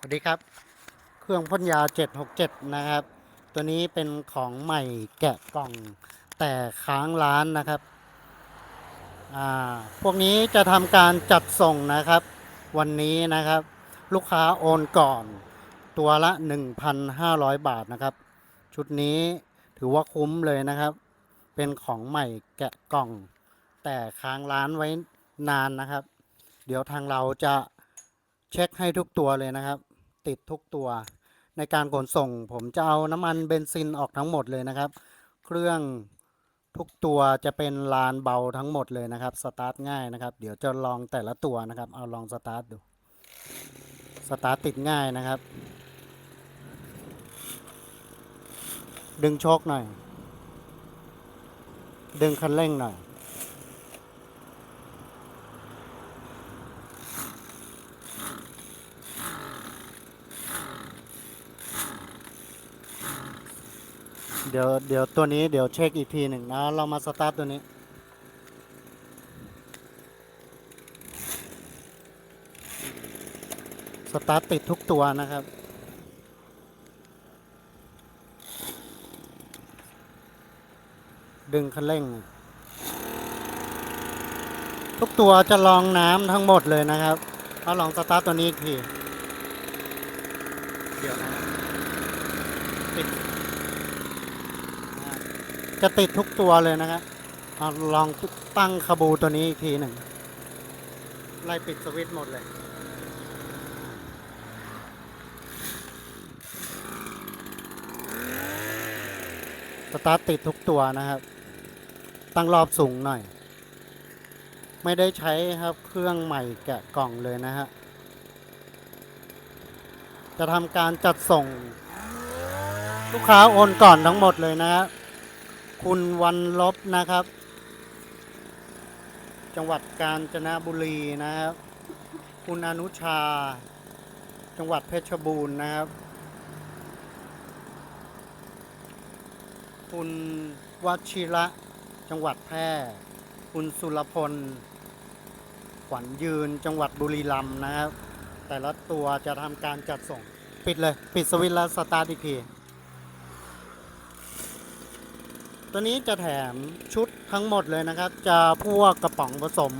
สวัสดีครับ เครื่องพ่นยา 767 นะครับ ตัวนี้เป็นของใหม่แกะกล่องแต่ค้างร้านนะครับอ่าพวกนี้จะทำการจัดส่งนะครับ วันนี้นะครับ ลูกค้าโอนก่อน ตัวละ 1,500 บาทนะครับ ชุดนี้ถือว่าคุ้มเลยนะครับ เป็นของใหม่แกะกล่อง แต่ค้างร้านไว้นานนะครับ เดี๋ยวทางเราจะเช็คให้ทุกตัวเลยนะครับ ติดทุกตัว ในการขนส่ง ผมจะเอาน้ำมันเบนซินออกทั้งหมดเลยนะครับ เครื่องทุกตัวจะเป็นลานเบาทั้งหมดเลยนะครับสตาร์ทง่ายนะครับ เดี๋ยวจะลองแต่ละตัวนะครับเอาลองสตาร์ทดูสตาร์ทติดง่ายนะครับ ดึงโชคหน่อย ดึงคันเร่งหน่อย เดี๋ยวเดี๋ยวตัวนี้เดี๋ยวเช็คอีกทีหนึ่งนะเรามาสตาร์ทตัวนี้ สตาร์ทติดทุกตัวนะครับ ดึงคันเร่ง ทุกตัวจะลองน้ำทั้งหมดเลยนะครับเอาลองสตาร์ทตัวนี้อีกที เดี๋ยวนะติด จะติดทุกตัวเลยนะครับลองตั้งคาบูตัวนี้อีกทีหนึ่งไล่ปิดสวิตช์หมดเลยสตาร์ทติดทุกตัวนะครับ ตั้งรอบสูงหน่อย ไม่ได้ใช้ครับเครื่องใหม่แกะกล่องเลยนะฮะ จะทำการจัดส่ง ลูกค้าโอนก่อนทั้งหมดเลยนะฮะ คุณวันลบนะครับ จังหวัดกาญจนบุรีนะครับ คุณอนุชา จังหวัดเพชรบูรณ์นะครับ คุณวชิระ จังหวัดแพร่ คุณสุรพล ขวัญยืน จังหวัดบุรีรัมย์นะครับ แต่ละตัวจะทำการจัดส่ง ปิดเลย ปิดสวิตช์แล้วสตาร์ทอีกที ตัวนี้จะแถมชุดทั้งหมดเลยนะครับ จะพวกกระป๋องผสม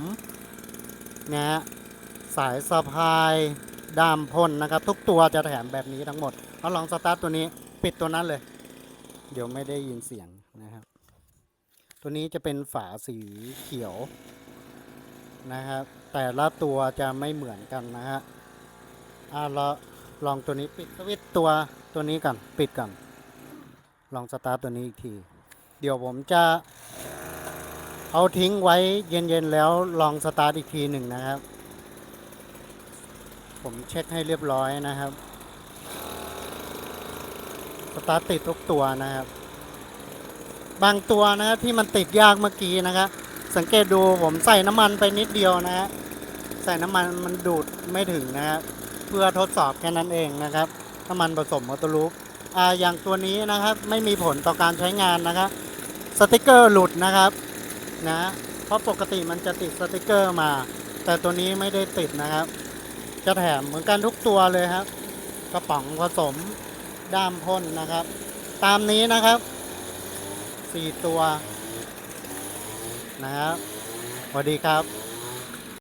นะฮะสายสะพายดามพ่นนะครับ ทุกตัวจะแถมแบบนี้ทั้งหมดเอาลองสตาร์ทตัวนี้ปิดตัวนั้นเลย เดี๋ยวไม่ได้ยินเสียงนะครับ ตัวนี้จะเป็นฝาสีเขียวนะครับ แต่ละตัวจะไม่เหมือนกันนะฮะอ่าเราลองตัวนี้ปิดสวิตตัวตัวนี้ก่อนปิดก่อนลองสตาร์ทตัวนี้อีกที เดี๋ยวผมจะเอาทิ้งไว้เย็นๆแล้วลองสตาร์ทอีกทีหนึ่งนะครับ ผมเช็คให้เรียบร้อยนะครับ สตาร์ทติดทุกตัวนะครับ บางตัวนะครับที่มันติดยากเมื่อกี้นะครับ สังเกตดูผมใส่น้ำมันไปนิดเดียวนะฮะใส่น้ำมันมันดูดไม่ถึงนะครับเพื่อทดสอบแค่นั้นเองนะครับน้ำมันผสมมอเตอร์ลูปอ่าอย่างตัวนี้นะครับไม่มีผลต่อการใช้งานนะครับ สติกเกอร์หลุดนะครับนะ เพราะปกติมันจะติดสติกเกอร์มา แต่ตัวนี้ไม่ได้ติดนะครับ จะแถมเหมือนกันทุกตัวเลยครับ กระป๋องผสมด้ามพ่นนะครับ ตามนี้นะครับสี่ตัวนะครับสวัสดีครับ